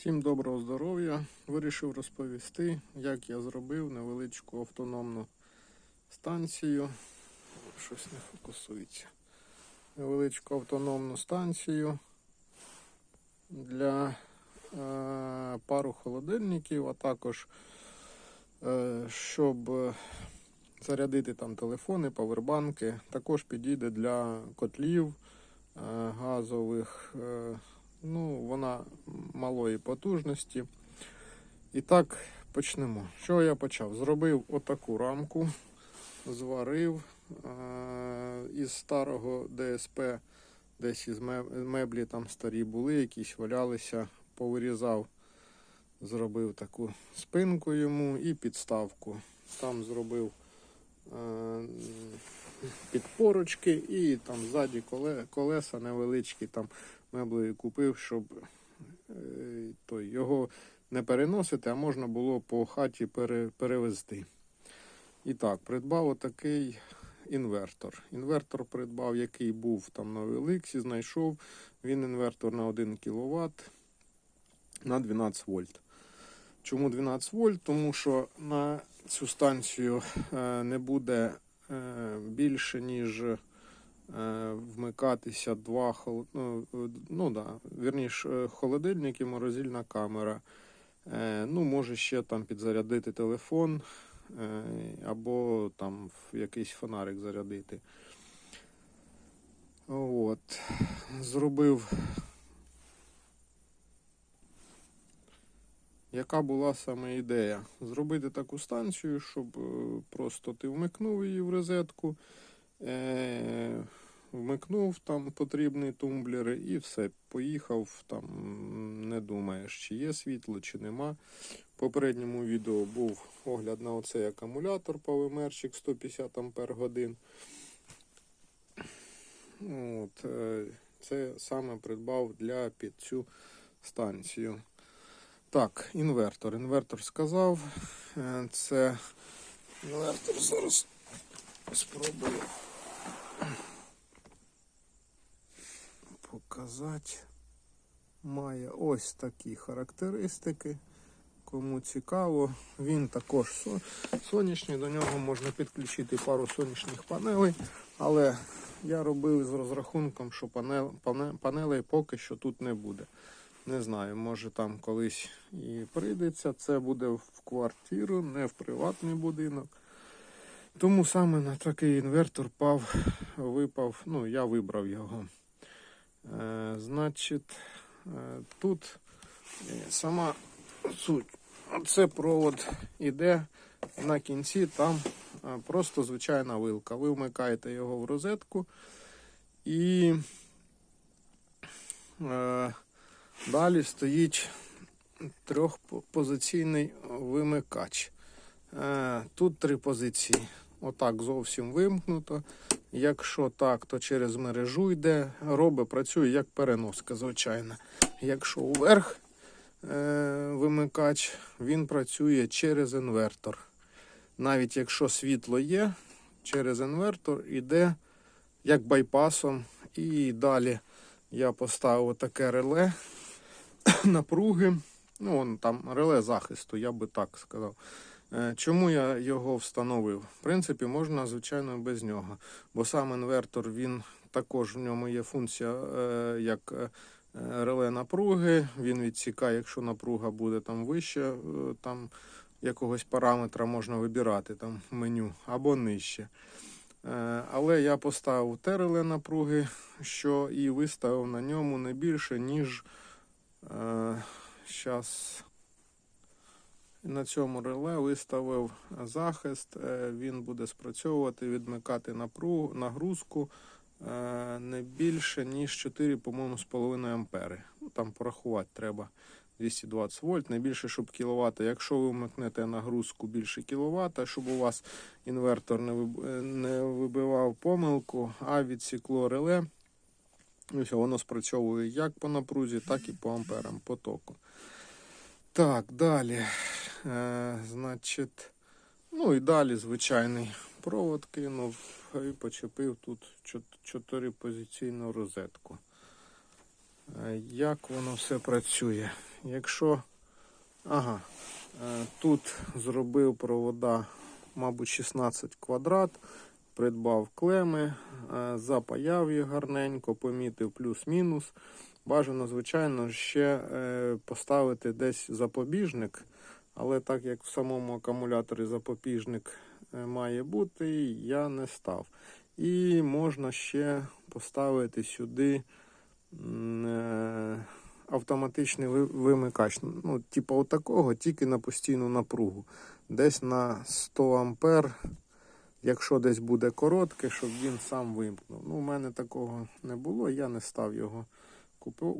Всім доброго здоров'я. Вирішив розповісти, як я зробив невеличку автономну станцію. Щось не фокусується. Невеличку автономну станцію для е, пару холодильників, а також е, щоб зарядити там телефони, павербанки. Також підійде для котлів е, газових. Е, Ну, вона малої потужності. І так, почнемо. Що я почав? Зробив отаку рамку, зварив е- із старого ДСП, десь із меблі там старі були, якісь валялися, повирізав, зробив таку спинку йому і підставку. Там зробив е- підпорочки і там ззаді колеса невеличкі. там меблею купив, щоб е, той, його не переносити, а можна було по хаті пере, перевезти. І так, придбав отакий інвертор. Інвертор придбав, який був там на Великсі, знайшов. Він інвертор на 1 кВт на 12 вольт. Чому 12 вольт? Тому що на цю станцію е, не буде більше, ніж е, вмикатися два хол... ну, е, ну да, вірніш, е, холодильник і морозильна камера. Е, Ну, може ще там підзарядити телефон е, або там якийсь фонарик зарядити. От. Зробив. Яка була саме ідея? Зробити таку станцію, щоб е, просто ти вмикнув її в розетку, е, вмикнув там потрібні тумблери і все. Поїхав там, не думаєш, чи є світло, чи нема. В попередньому відео був огляд на оцей акумулятор Powermerчик 150 Ампер годин. От, е, це саме придбав для під цю станцію. Так, інвертор. Інвертор сказав. Е, Це інвертор зараз спробую показати. Має ось такі характеристики. Кому цікаво, він також сонячний, до нього можна підключити пару сонячних панелей, але я робив з розрахунком, що панелей поки що тут не буде. Не знаю, може там колись і прийдеться. Це буде в квартиру, не в приватний будинок. Тому саме на такий інвертор пав, випав, ну, я вибрав його. Е, значить, е, тут е, сама суть. Оце провод іде на кінці, там е, просто звичайна вилка. Ви вмикаєте його в розетку і е, далі стоїть трьохпозиційний вимикач. Е, тут три позиції. Отак зовсім вимкнуто. Якщо так, то через мережу йде. Робить, працює як переноска, звичайно. Якщо вверх е, вимикач, він працює через інвертор. Навіть якщо світло є, через інвертор йде як байпасом. І далі я поставив таке реле напруги. Ну, вон там реле захисту, я би так сказав. Е, Чому я його встановив? В принципі, можна, звичайно, без нього. Бо сам інвертор, він також в ньому є функція е, як е, реле напруги. Він відсікає, якщо напруга буде там вище, там якогось параметра можна вибирати там меню або нижче. Але я поставив те реле напруги, що і виставив на ньому не більше, ніж е, щас на цьому реле виставив захист. е, Він буде спрацьовувати, відмикати напругу, нагрузку е, не більше, ніж 4, по-моєму, з половиною ампери. Ну, там порахувати треба 220 вольт, не більше, щоб кіловата. Якщо ви вмикнете нагрузку більше кіловата, щоб у вас інвертор е, не вибивав помилку, а відсікло реле. Все, воно спрацьовує як по напрузі, так і по амперам потоку. Так, далі. Е, значить, ну і далі звичайний провод кинув і почепив тут чотирипозиційну розетку. Е, Як воно все працює? якщо. Ага, е, тут зробив провода, мабуть, 16 квадрат, придбав клеми, е, запаяв їх гарненько, помітив плюс-мінус. Бажано, звичайно, ще е, поставити десь запобіжник, але так як в самому акумуляторі запобіжник е, має бути, я не став. І можна ще поставити сюди автоматичний вимикач. Ну, типу отакого, тільки на постійну напругу. Десь на 100 ампер, якщо десь буде коротке, щоб він сам вимкнув. Ну, у мене такого не було, я не став його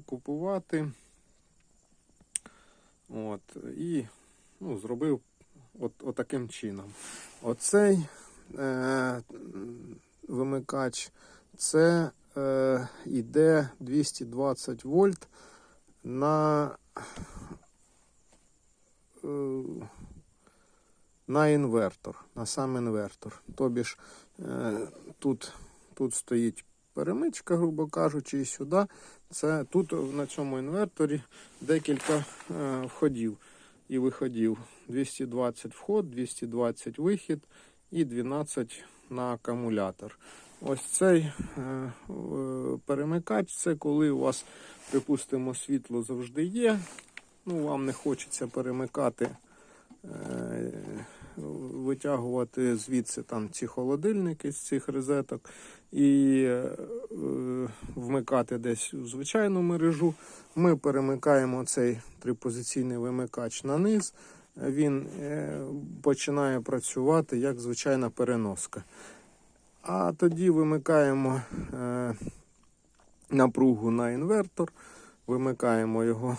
купувати. От, і ну, зробив от, отаким чином. Оцей е, вимикач це е, йде 220 вольт на, е, на інвертор, на сам інвертор. Тобі ж е, тут, тут стоїть перемичка, грубо кажучи, і сюди. Це тут на цьому інверторі декілька е, входів і виходів. 220 вход, 220 вихід і 12 на акумулятор. Ось цей е, перемикач це коли у вас, припустимо, світло завжди є. Ну, вам не хочеться перемикати, е, витягувати звідси там ці холодильники з цих розеток і е, вмикати десь у звичайну мережу. Ми перемикаємо цей трипозиційний вимикач на низ. Він е, починає працювати як звичайна переноска. А тоді вимикаємо е, напругу на інвертор, вимикаємо його,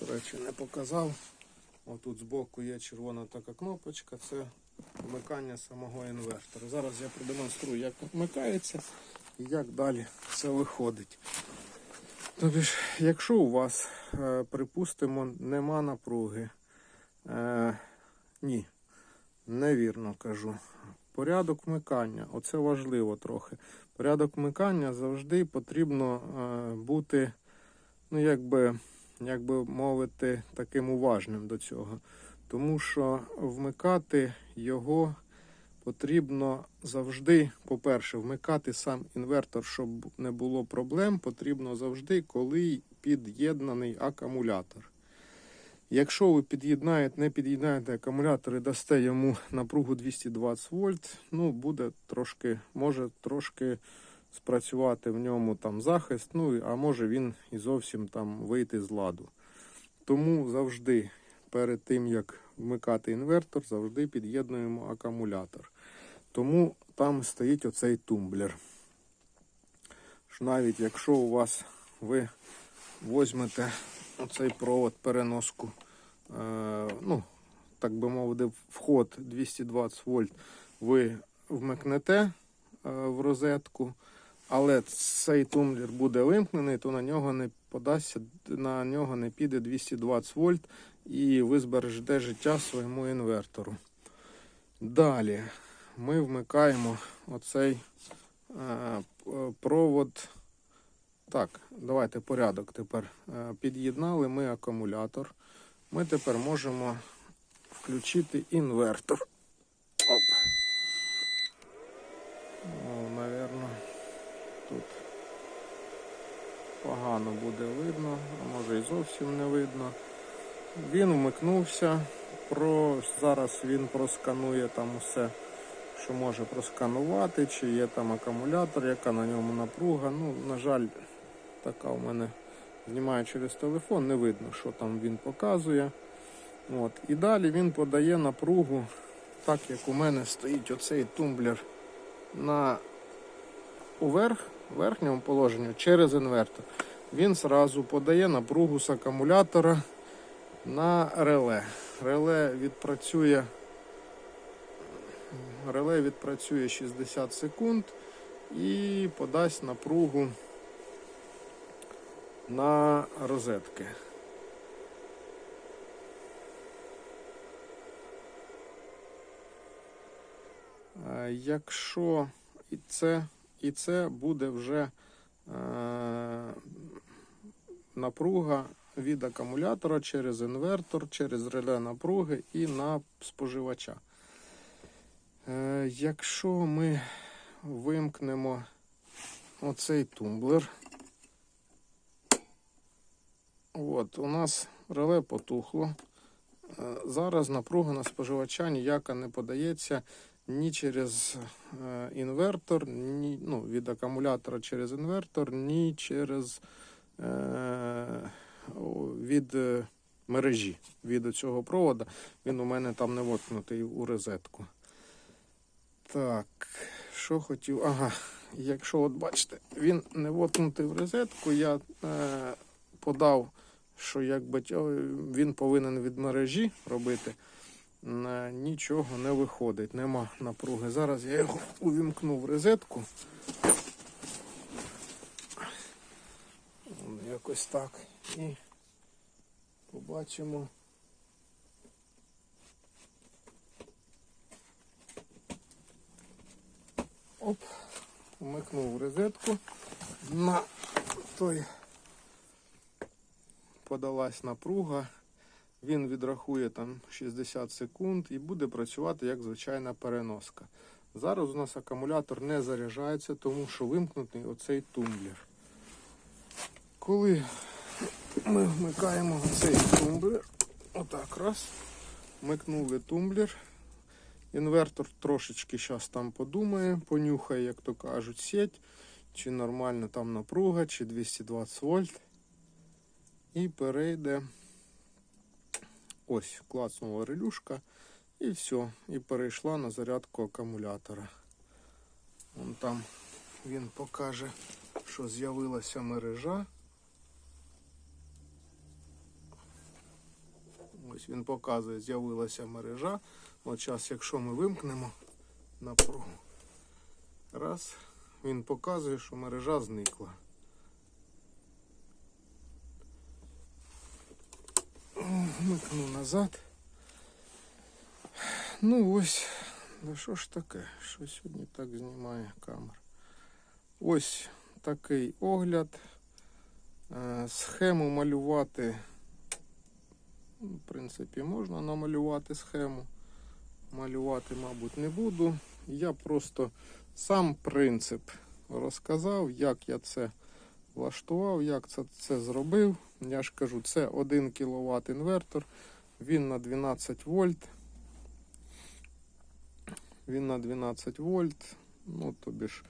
до речі, не показав. Отут збоку є червона така кнопочка, це вмикання самого інвертора. Зараз я продемонструю, як вмикається і як далі це виходить. Тобто, якщо у вас, е, припустимо, нема напруги, е, ні, невірно кажу. Порядок вмикання, оце важливо трохи. Порядок вмикання завжди потрібно е, бути, ну, якби, як би мовити, таким уважним до цього. Тому що вмикати його потрібно завжди, по-перше, вмикати сам інвертор, щоб не було проблем, потрібно завжди, коли під'єднаний акумулятор. Якщо ви під'єднаєте, не під'єднаєте акумулятор і дасте йому напругу 220 вольт, ну буде трошки, може трошки спрацювати в ньому там захист, ну а може він і зовсім там вийти з ладу. Тому завжди перед тим як вмикати інвертор, завжди під'єднуємо акумулятор. Тому там стоїть оцей тумблер. Навіть якщо у вас ви візьмете оцей провод переноску, е, ну, так би мовити, вход 220 вольт, ви вмикнете е, в розетку, але цей тумблер буде вимкнений, то на нього не подасться, на нього не піде 220 вольт і ви збережете життя своєму інвертору. Далі ми вмикаємо оцей е, провод. Так, давайте порядок тепер. Е, Під'єднали ми акумулятор. Ми тепер можемо включити інвертор. Оп. Тут погано буде видно, а може і зовсім не видно. Він вмикнувся. Про... Зараз він просканує там усе, що може просканувати, чи є там акумулятор, яка на ньому напруга. Ну, на жаль, така у мене знімаю через телефон, не видно, що там він показує. От. І далі він подає напругу, так як у мене стоїть оцей тумблер на уверх, верхньому положенні через інвертор. Він зразу подає напругу з акумулятора на реле. Реле відпрацює, реле відпрацює 60 секунд і подасть напругу на розетки. Е, Якщо і це, і це буде вже е, напруга, від акумулятора через інвертор, через реле напруги і на споживача. Е, якщо ми вимкнемо оцей тумблер, от, у нас реле потухло. Е, Зараз напруга на споживача ніяка не подається ні через е, інвертор, ні ну, від акумулятора через інвертор, ні через е, від е, мережі від цього провода. Він у мене там не воткнутий у розетку. Так, що хотів. Ага, якщо от бачите, він не воткнутий в розетку, я е, подав, що якби він повинен від мережі робити. Нічого не виходить, нема напруги. Зараз я його увімкну в розетку. Якось так. І побачимо. Оп, вмикнув розетку. На той подалась напруга. Він відрахує там 60 секунд і буде працювати як звичайна переноска. Зараз у нас акумулятор не заряджається, тому що вимкнутий оцей тумблер. Коли ми вмикаємо цей тумблер, отак раз, вмикнули тумблер. Інвертор трошечки зараз там подумає, понюхає, як то кажуть, сеть, чи нормальна там напруга, чи 220 вольт. І перейде. Ось, клацнула релюшка і все. І перейшла на зарядку акумулятора. Вон там він покаже, що з'явилася мережа. Ось він показує, з'явилася мережа. От зараз, якщо ми вимкнемо напругу, раз, він показує, що мережа зникла. Вмикну назад. Ну ось, ну що ж таке, що сьогодні так знімає камера. Ось такий огляд. Е, Схему малювати, ну, в принципі, можна намалювати схему. Малювати, мабуть, не буду. Я просто сам принцип розказав, як я це влаштував, як це, це зробив. Я ж кажу, це 1 кВт інвертор. Він на 12 вольт. Він на 12 вольт. Ну, тобі ж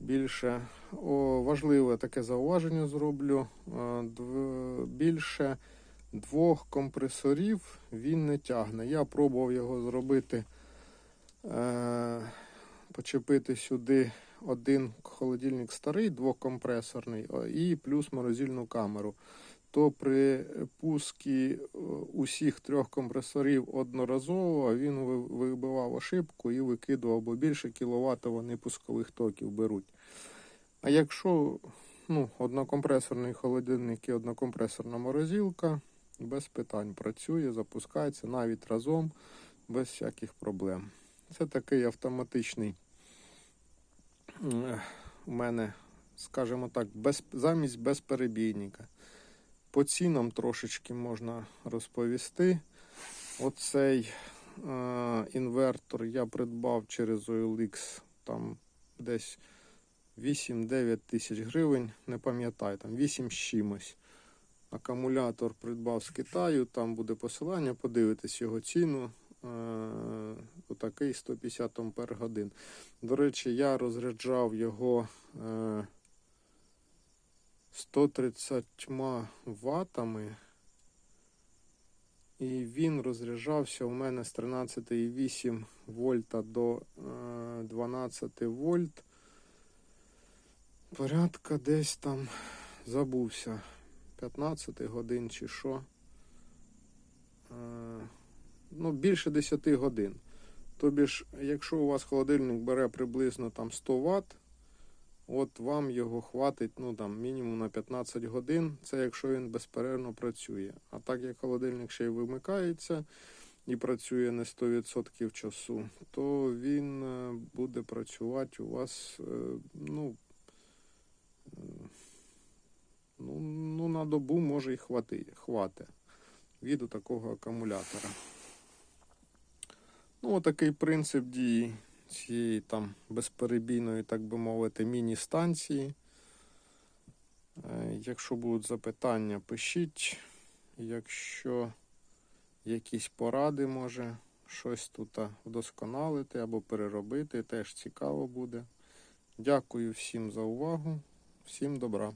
більше О, важливе таке зауваження зроблю. Е, дв- Більше двох компресорів він не тягне. Я пробував його зробити, е, почепити сюди один холодильник старий, двокомпресорний, і плюс морозильну камеру. То при пуску е, усіх трьох компресорів одноразово він вибивав ошибку і викидував, бо більше кіловат вони пускових токів беруть. А якщо ну, однокомпресорний холодильник і однокомпресорна морозилка, без питань працює, запускається навіть разом, без всяких проблем. Це такий автоматичний у мене, скажімо так, без, замість безперебійника. По цінам трошечки можна розповісти. Оцей е, інвертор я придбав через OLX там десь 8-9 тисяч гривень, не пам'ятаю, там 8 з чимось. Акумулятор придбав з Китаю, там буде посилання, подивитись його ціну. Е, отакий 150 ампер годин. До речі, я розряджав його е, 130 ватами. І він розряджався у мене з 13,8 вольта до е, 12 вольт. Порядка десь там забувся. 15 годин чи що. Е, ну, більше 10 годин. Тобі ж, якщо у вас холодильник бере приблизно там 100 Вт, от вам його хватить ну, там, мінімум на 15 годин. Це якщо він безперервно працює. А так як холодильник ще й вимикається і працює не 100% часу, то він е, буде працювати у вас, е, ну, е, Ну, ну на добу може і хвати, хвати від такого акумулятора. Ну, отакий принцип дії цієї там безперебійної, так би мовити, міні-станції. Е, Якщо будуть запитання, пишіть. Якщо якісь поради, може щось тут вдосконалити або переробити, теж цікаво буде. Дякую всім за увагу, всім добра.